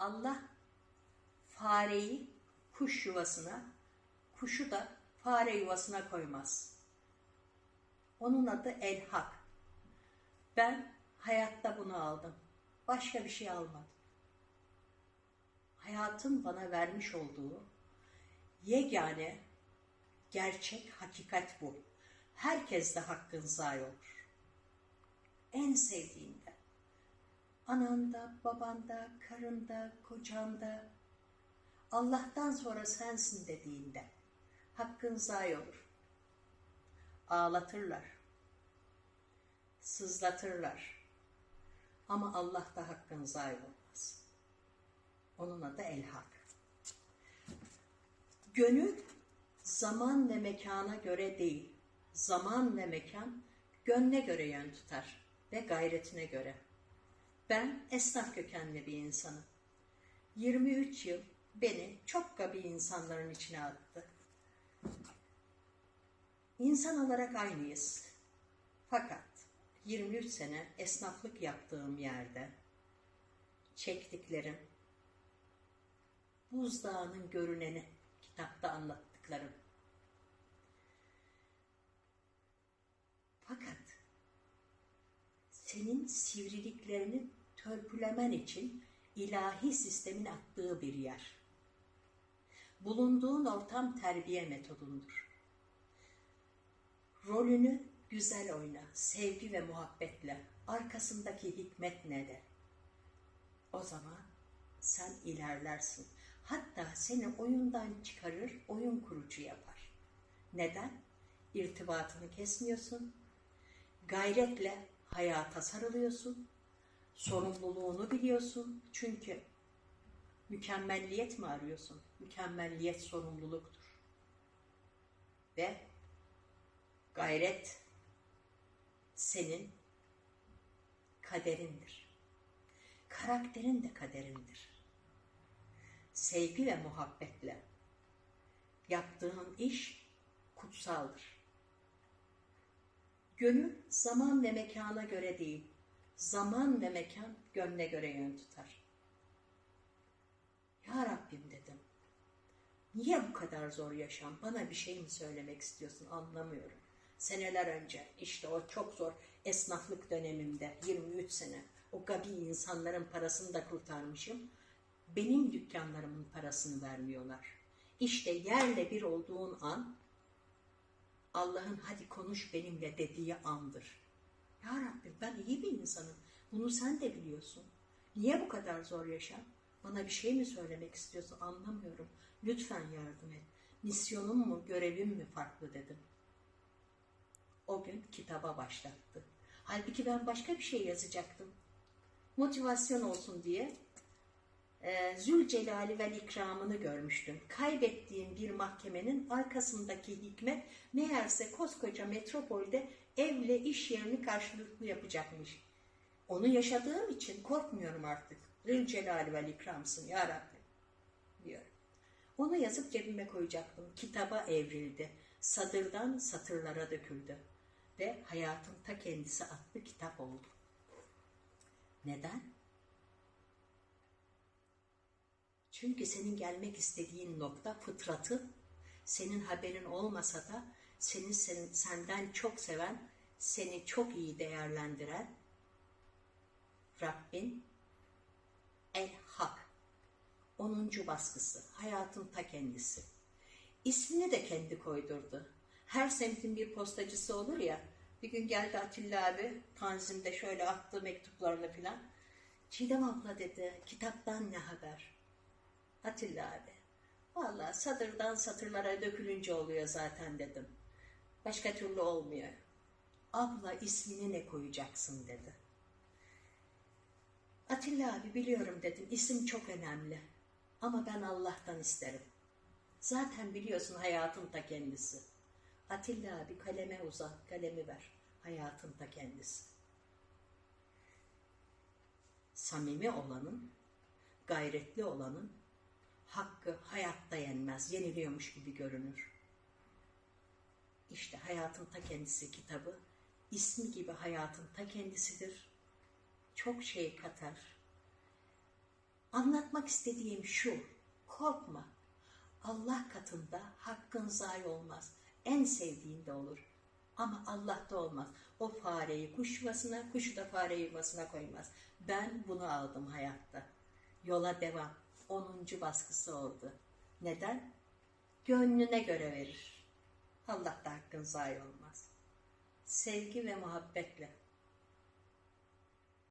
Allah fareyi kuş yuvasına, kuşu da fare yuvasına koymaz. Onun adı El Hak. Ben hayatta bunu aldım. Başka bir şey almadım. Hayatın bana vermiş olduğu yegane gerçek hakikat bu. Herkes de hakkın zayi olur. En sevdiğinde. Ananda, babanda, karında, kocanda, Allah'tan sonra sensin dediğinde hakkın zayi olur. Ağlatırlar. Sızlatırlar. Ama Allah'ta hakkın zayi olmaz. Onun adı El Hak. Gönül zaman ve mekana göre değil, zaman ve mekan gönle göre yön tutar ve gayretine göre. Ben esnaf kökenli bir insanım. 23 yıl beni çok gabi insanların içine attı. İnsan olarak aynıyız. Fakat 23 sene esnaflık yaptığım yerde çektiklerim, buzdağının görüneni kitapta anlattıklarım. Fakat senin sivriliklerini törpülemen için ilahi sistemin attığı bir yer. Bulunduğun ortam terbiye metodundur. Rolünü güzel oyna, sevgi ve muhabbetle. Arkasındaki hikmet ne de? O zaman sen ilerlersin. Hatta seni oyundan çıkarır, oyun kurucu yapar. Neden? İrtibatını kesmiyorsun. Gayretle hayata sarılıyorsun. Sorumluluğunu biliyorsun. Çünkü mükemmelliyet mi arıyorsun? Mükemmelliyet sorumluluktur. Ve gayret senin kaderindir. Karakterin de kaderindir. Sevgi ve muhabbetle yaptığın iş kutsaldır. Gönül zaman ve mekana göre değil, zaman ve mekan gönle göre yön tutar. Ya Rabbim dedim, niye bu kadar zor yaşam? Bana bir şey mi söylemek istiyorsun anlamıyorum. Seneler önce işte o çok zor esnaflık dönemimde 23 sene o gabi insanların parasını da kurtarmışım. Benim dükkanlarımın parasını vermiyorlar. İşte yerle bir olduğun an Allah'ın hadi konuş benimle dediği andır. Ya Rabbim ben iyi bir insanım. Bunu sen de biliyorsun. Niye bu kadar zor yaşam? Bana bir şey mi söylemek istiyorsun anlamıyorum. Lütfen yardım et. Misyonum mu, görevim mi farklı dedim. O gün kitaba başlattı. Halbuki ben başka bir şey yazacaktım. Motivasyon olsun diye e, Zülcelali ve ikramını görmüştüm. Kaybettiğim bir mahkemenin arkasındaki hikmet meğerse koskoca metropolde evle iş yerini karşılıklı yapacakmış. Onu yaşadığım için korkmuyorum artık. Zülcelali ve ikramsın ya Rabbi diyorum. Onu yazıp cebime koyacaktım. Kitaba evrildi. Sadırdan satırlara döküldü. Ve hayatın ta kendisi adlı kitap oldu. Neden? Çünkü senin gelmek istediğin nokta fıtratı, senin haberin olmasa da seni sen, senden çok seven, seni çok iyi değerlendiren Rabbin El Hak 10. baskısı, hayatın ta kendisi. İsmini de kendi koydurdu. Her semtin bir postacısı olur ya, bir gün geldi Atilla abi, Tanzim'de şöyle attı mektuplarını filan. Çiğdem abla dedi, kitaptan ne haber? Atilla abi, valla sadırdan satırlara dökülünce oluyor zaten dedim. Başka türlü olmuyor. Abla ismini ne koyacaksın dedi. Atilla abi biliyorum dedim, isim çok önemli. Ama ben Allah'tan isterim. Zaten biliyorsun hayatın ta kendisi. Atilla abi kaleme uzat, kalemi ver. Hayatın ta kendisi. Samimi olanın, gayretli olanın hakkı hayatta yenmez, yeniliyormuş gibi görünür. İşte hayatın ta kendisi kitabı, ismi gibi hayatın ta kendisidir. Çok şey katar. Anlatmak istediğim şu, korkma. Allah katında hakkın zayi olmaz. En sevdiğinde olur. Ama Allah'ta olmaz. O fareyi kuş yuvasına, kuşu da fare yuvasına koymaz. Ben bunu aldım hayatta. Yola devam. 10. baskısı oldu. Neden? Gönlüne göre verir. Allah da hakkın zayi olmaz. Sevgi ve muhabbetle